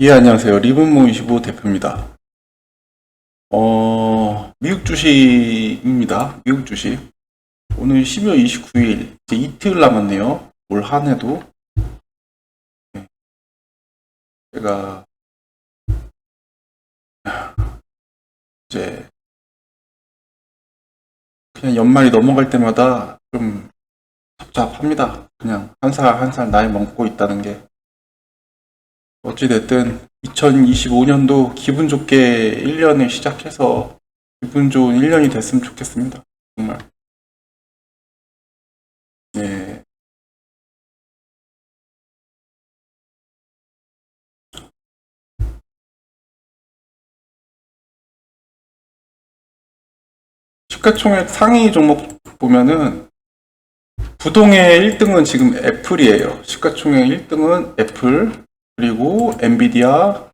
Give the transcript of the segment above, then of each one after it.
예, 안녕하세요. 리본모 25 대표입니다. 어, 미국 주식입니다. 미국 주식. 오늘 12월 29일, 이제 이틀 남았네요. 올 한 해도. 네. 제가, 이제, 그냥 연말이 넘어갈 때마다 좀 답답합니다. 그냥 한 살 한 살 나이 먹고 있다는 게. 어찌됐든 2025년도 기분 좋게 1년을 시작해서 기분 좋은 1년이 됐으면 좋겠습니다. 정말. 네. 시가총액 상위 종목 보면은 부동의 1등은 지금 애플이에요. 시가총액 1등은 애플, 그리고 엔비디아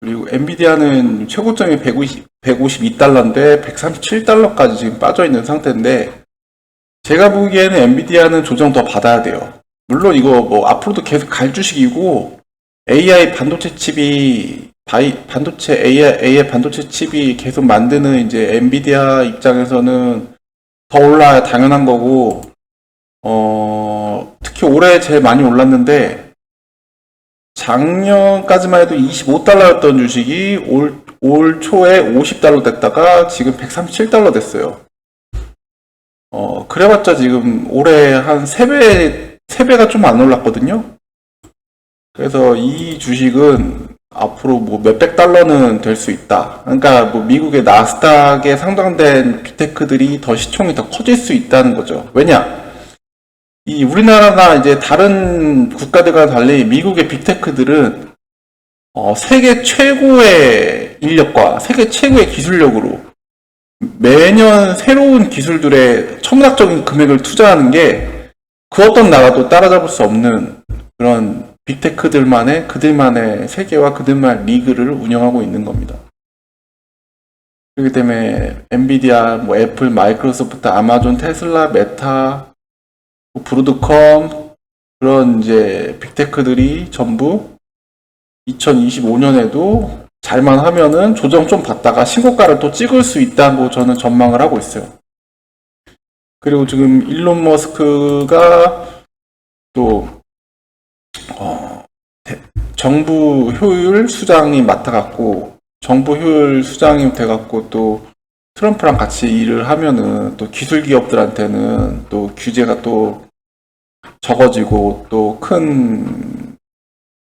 그리고 엔비디아는 최고점이 150, 152달러인데 137달러까지 지금 빠져 있는 상태인데 제가 보기에는 엔비디아는 조정 더 받아야 돼요. 물론 이거 뭐 앞으로도 계속 갈 주식이고 AI 반도체 칩이 바이, 반도체 AI, AI 반도체 칩이 계속 만드는 이제 엔비디아 입장에서는 더 올라야 당연한 거고 어 특히 올해 제일 많이 올랐는데 작년까지만 해도 25달러였던 주식이 올, 올 초에 50달러 됐다가 지금 137달러 됐어요. 어, 그래봤자 지금 올해 한 3배, 3배가 좀 안 올랐거든요. 그래서 이 주식은 앞으로 뭐 몇백 달러는 될 수 있다. 그러니까 뭐 미국의 나스닥에 상장된 빅테크들이 더 시총이 더 커질 수 있다는 거죠. 왜냐? 이 우리나라나 이제 다른 국가들과 달리 미국의 빅테크들은 어, 세계 최고의 인력과 세계 최고의 기술력으로 매년 새로운 기술들의 천문학적인 금액을 투자하는 게 그 어떤 나라도 따라잡을 수 없는 그런 빅테크들만의 그들만의 세계와 그들만의 리그를 운영하고 있는 겁니다. 그렇기 때문에 엔비디아, 뭐 애플, 마이크로소프트, 아마존, 테슬라, 메타, 뭐 브루드컴 그런 이제 빅테크들이 전부 2025년에도 잘만 하면은 조정 좀 받다가 신고가를 또 찍을 수 있다고 저는 전망을 하고 있어요. 그리고 지금 일론 머스크가 또 어, 대- 정부 효율 수장이 맡아갖고 정부 효율 수장이 돼갖고 또 트럼프랑 같이 일을 하면은 또 기술 기업들한테는 또 규제가 또 적어지고 또 큰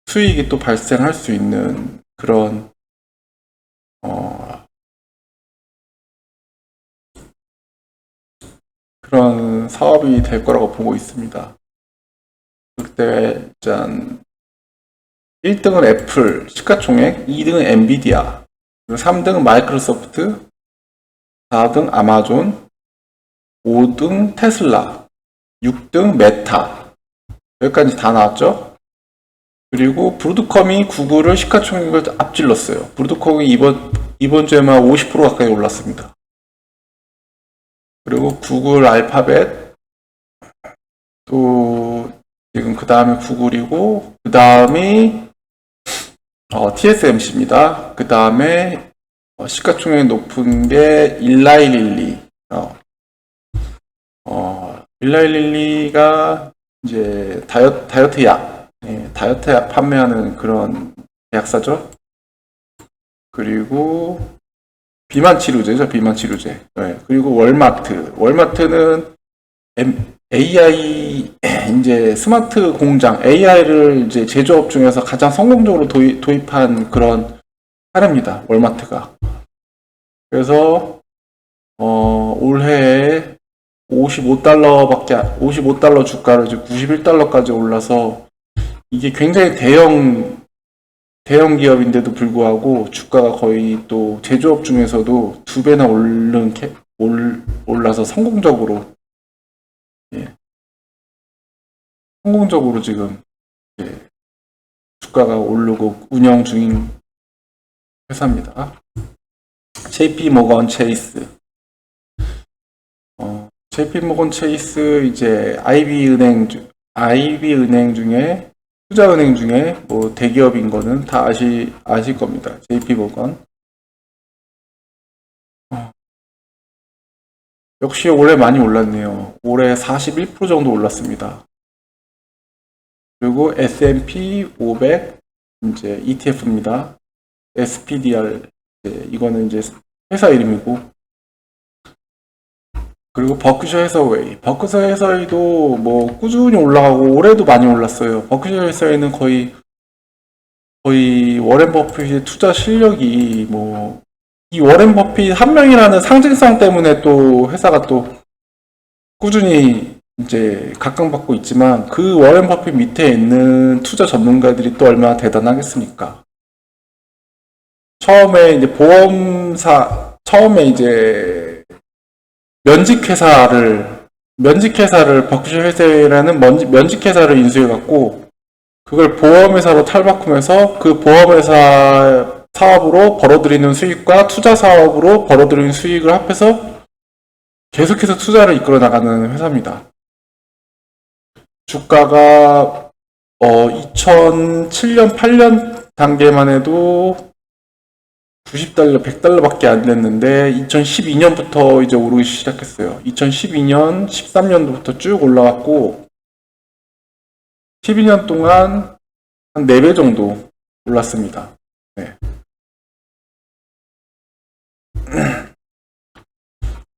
수익이 또 발생할 수 있는 그런 어 그런 사업이 될 거라고 보고 있습니다. 그때 짠 1등은 애플 시가총액, 2등은 엔비디아, 3등은 마이크로소프트, 4등 아마존, 5등 테슬라, 6등 메타. 여기까지 다 나왔죠? 그리고 브루드컴이 구글을 시가총액을 앞질렀어요. 브루드컴이 이번, 이번 주에만 50% 가까이 올랐습니다. 그리고 구글 알파벳, 또, 지금 그 다음에 구글이고, 그 다음이, 어, TSMC입니다. 그 다음에, 어, 시가총액 높은 게 일라이릴리. 어, 어, 일라이릴리가 이제 다이어트, 다이어트 약, 예, 다이어트 약 판매하는 그런 약사죠. 그리고 비만 치료제죠, 비만 치료제. 예, 그리고 월마트. 월마트는 AI 이제 스마트 공장 AI를 이제 제조업 중에서 가장 성공적으로 도입, 도입한 그런 사례입니다. 월마트가. 그래서 어, 올해에 55달러밖에 55달러 주가를 이제 91달러까지 올라서 이게 굉장히 대형 대형 기업인데도 불구하고 주가가 거의 또 제조업 중에서도 두 배나 오른 올라서 성공적으로 예. 성공적으로 지금 예, 주가가 오르고 운영 중인 회사입니다. JP 모건 체이스. 어, JP 모건 체이스 이제 IB 은행 주- IB 은행 중에 투자은행 중에 뭐 대기업인 거는 다 아시, 아실 겁니다. JP모건. 어. 역시 올해 많이 올랐네요. 올해 41% 정도 올랐습니다. 그리고 S&P 500 이제 ETF입니다. SPDR 이제 이거는 이제 회사 이름이고 그리고 버크셔 해서웨이 버크셔 해서웨이도 뭐 꾸준히 올라가고 올해도 많이 올랐어요. 버크셔 해서웨이는 거의 거의 워렌 버핏의 투자 실력이 뭐 이 워렌 버핏 한 명이라는 상징성 때문에 또 회사가 또 꾸준히 이제 각광받고 있지만 그 워렌 버핏 밑에 있는 투자 전문가들이 또 얼마나 대단하겠습니까? 처음에 이제 보험사 처음에 이제 면직 회사를 면직 회사를 버크셔 회사라는 면직 회사를 인수해 갖고 그걸 보험 회사로 탈바꿈해서 그 보험 회사 사업으로 벌어들이는 수익과 투자 사업으로 벌어들이는 수익을 합해서 계속해서 투자를 이끌어 나가는 회사입니다. 주가가 어 2007년 8년 단계만 해도 90달러, 100달러밖에 안 됐는데 2012년부터 이제 오르기 시작했어요. 2012년, 13년도부터 쭉 올라왔고 12년 동안 한 4배 정도 올랐습니다. 네.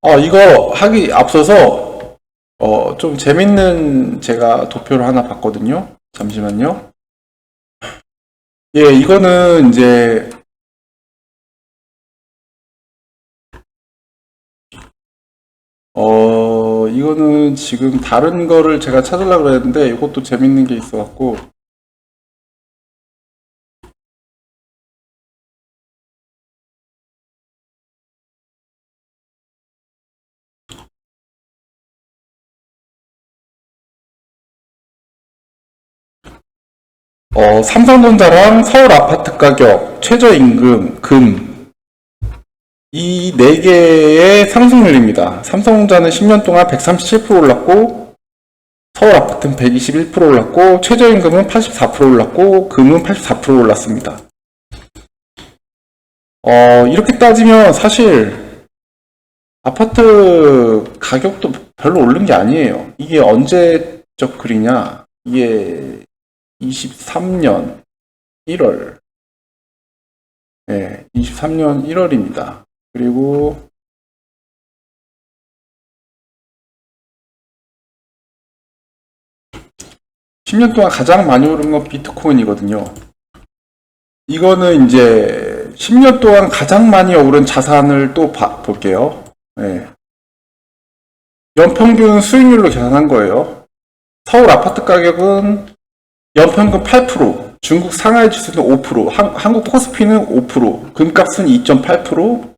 어, 이거 하기 앞서서 어, 좀 재밌는 제가 도표를 하나 봤거든요. 잠시만요. 예, 이거는 이제 어, 이거는 지금 다른 거를 제가 찾으려고 그랬는데 이것도 재밌는 게 있어 갖고. 어, 삼성전자랑 서울 아파트 가격, 최저임금, 금, 이네 개의 상승률입니다. 삼성전자는 10년 동안 137% 올랐고, 서울 아파트는 121% 올랐고, 최저임금은 84% 올랐고, 금은 84% 올랐습니다. 어, 이렇게 따지면 사실 아파트 가격도 별로 오른 게 아니에요. 이게 언제적 글이냐? 이게 23년 1월. 네, 23년 1월입니다. 그리고 (10년) 동안 가장 많이 오른 건 비트코인이거든요. 이거는 이제 (10년) 동안 가장 많이 오른 자산을 또 봐, 볼게요. 네. 연평균 수익률로 계산한 거예요. 서울 아파트 가격은 연평균 8%, 중국 상하이 지수는 5%, 한, 한국 코스피는 5%, 금값은 2.8%,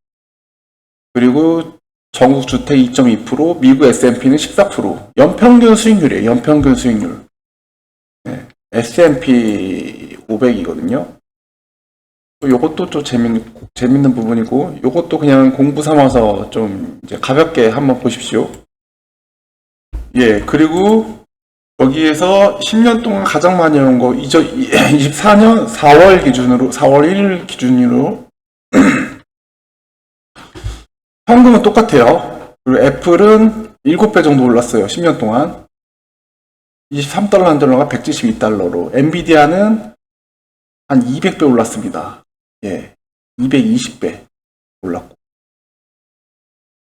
그리고 전국 주택 2.2%, 미국 S&P는 14%. 연평균 수익률이에요. 연평균 수익률. 네. S&P 500이거든요. 요것도 좀 재밌는, 재밌는 부분이고, 요것도 그냥 공부 삼아서 좀 이제 가볍게 한번 보십시오. 예, 그리고 여기에서 10년 동안 가장 많이 오른 거, 24년 4월 기준으로, 4월 1일 기준으로, 현금은 똑같아요. 그리고 애플은 7배 정도 올랐어요. 10년 동안. 23달러 한 달러가 172달러로. 엔비디아는 한 200배 올랐습니다. 예. 220배 올랐고.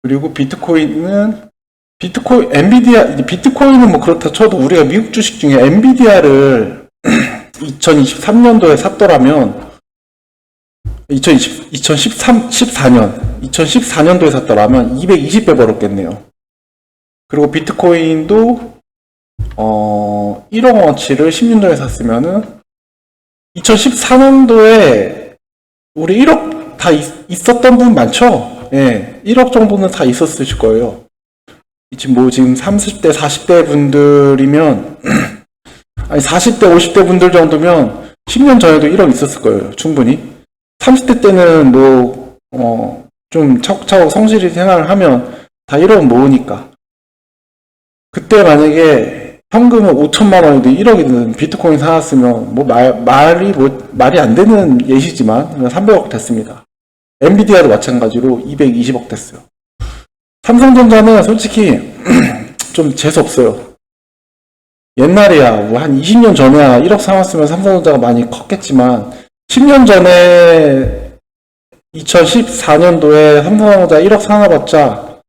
그리고 비트코인은 비트코인, 엔비디아, 비트코인은 뭐 그렇다 쳐도 우리가 미국 주식 중에 엔비디아를 2023년도에 샀더라면 2020, 2013, 14년, 2014년도에 샀더라면 220배 벌었겠네요. 그리고 비트코인도, 어, 1억 원치를 10년도에 샀으면은 2014년도에 우리 1억 다 있, 었던분 많죠? 예, 1억 정도는 다 있었을 거예요. 지금 뭐 지금 30대, 40대 분들이면, 아니 40대, 50대 분들 정도면 10년 전에도 1억 있었을 거예요. 충분히. 30대 때는 뭐, 어, 좀 차곡차곡 성실히 생활을 하면 다 1억 모으니까. 그때 만약에 현금은 5천만 원이든 1억이든 비트코인 사놨으면 뭐 말, 말이 뭐 말이 안 되는 예시지만 300억 됐습니다. 엔비디아도 마찬가지로 220억 됐어요. 삼성전자는 솔직히 좀 재수 없어요. 옛날이야 뭐 한 20년 전에야 1억 사왔으면 삼성전자가 많이 컸겠지만 10년 전에 2014년도에 삼성전자 1억 사놔봤자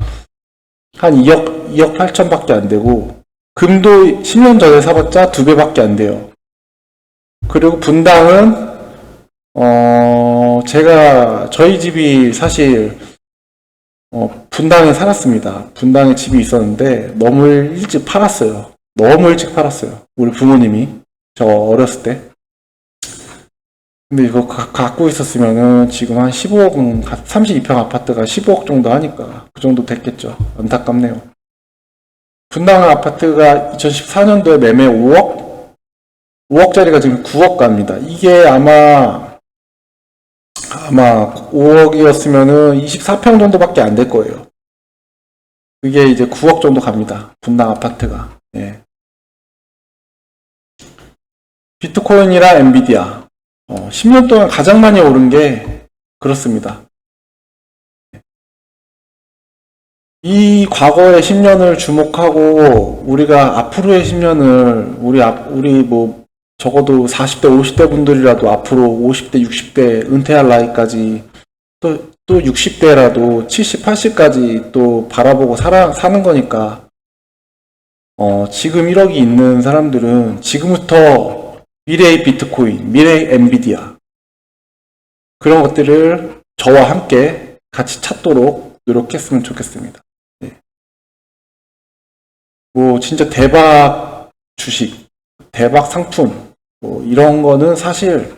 한 2억 2억 8천밖에 안 되고 금도 10년 전에 사봤자 두 배밖에 안 돼요. 그리고 분당은 어 제가 저희 집이 사실 어 분당에 살았습니다. 분당에 집이 있었는데 너무 일찍 팔았어요. 너무 일찍 팔았어요. 우리 부모님이 저 어렸을 때. 근데 이거 가- 갖고 있었으면은 지금 한 15억은 32평 아파트가 15억 정도 하니까 그 정도 됐겠죠. 안타깝네요. 분당 아파트가 2014년도에 매매 5억? 5억짜리가 지금 9억 갑니다. 이게 아마 아마 5억이었으면은 24평 정도밖에 안 될 거예요. 그게 이제 9억 정도 갑니다. 분당 아파트가. 예. 비트코인이랑 엔비디아. 어, 10년 동안 가장 많이 오른 게 그렇습니다. 이 과거의 10년을 주목하고 우리가 앞으로의 10년을 우리 앞 우리 뭐 적어도 40대 50대 분들이라도 앞으로 50대 60대 은퇴할 나이까지 또 또 60대라도 70, 80까지 또 바라보고 살아 사는 거니까 어, 지금 1억이 있는 사람들은 지금부터 미래의 비트코인, 미래의 엔비디아 그런 것들을 저와 함께 같이 찾도록 노력했으면 좋겠습니다. 네. 뭐 진짜 대박 주식, 대박 상품 뭐 이런 거는 사실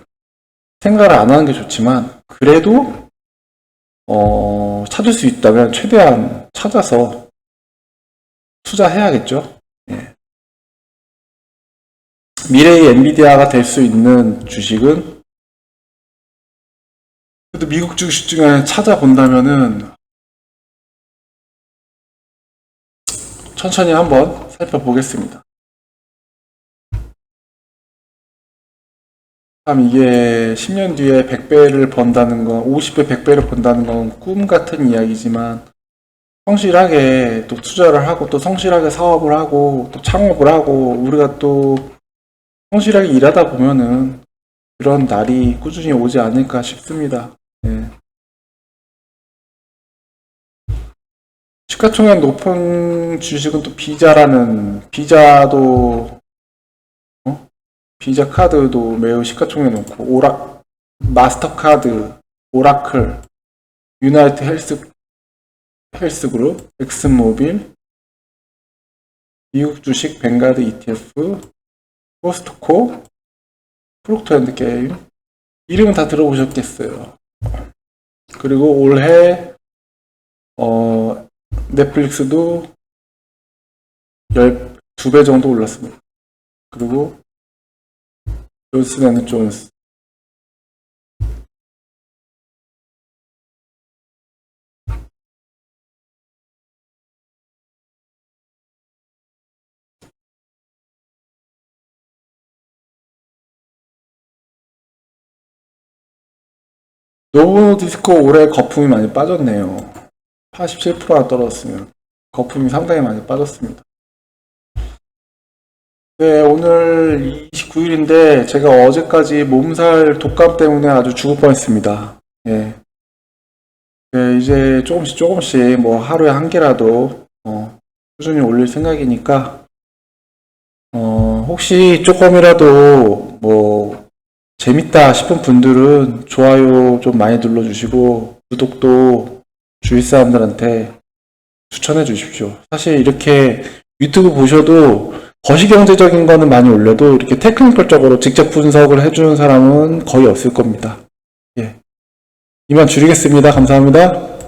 생각을 안 하는 게 좋지만 그래도 어, 찾을 수 있다면 최대한 찾아서 투자해야겠죠. 예. 미래의 엔비디아가 될 수 있는 주식은 그래도 미국 주식 중에 찾아본다면은 천천히 한번 살펴보겠습니다. 참 이게 10년 뒤에 100배를 번다는 건 50배, 100배를 번다는 건 꿈 같은 이야기지만 성실하게 또 투자를 하고 또 성실하게 사업을 하고 또 창업을 하고 우리가 또 성실하게 일하다 보면은 그런 날이 꾸준히 오지 않을까 싶습니다. 예. 시가총액 높은 주식은 또 비자라는 비자도 어? 비자 카드도 매우 시가총액 높고 오라 마스터카드, 오라클, 유나이트 헬스 헬스그룹, 엑슨모빌, 미국 주식 뱅가드 ETF, 포스트코, 프록터앤드게임 이름은 다 들어보셨겠어요. 그리고 올해 어, 넷플릭스도 12배 정도 올랐습니다. 그리고 존슨 앤 존스 노브 디스코 올해 거품이 많이 빠졌네요. 87%나 떨어졌으면 거품이 상당히 많이 빠졌습니다. 네, 오늘 29일인데 제가 어제까지 몸살 독감 때문에 아주 죽을 뻔했습니다. 예. 네, 이제 조금씩 조금씩 뭐 하루에 한 개라도 어, 꾸준히 올릴 생각이니까 어, 혹시 조금이라도 뭐 재밌다 싶은 분들은 좋아요 좀 많이 눌러주시고 구독도 주위 사람들한테 추천해 주십시오. 사실 이렇게 유튜브 보셔도 거시경제적인 거는 많이 올려도 이렇게 테크니컬적으로 직접 분석을 해주는 사람은 거의 없을 겁니다. 예. 이만 줄이겠습니다. 감사합니다.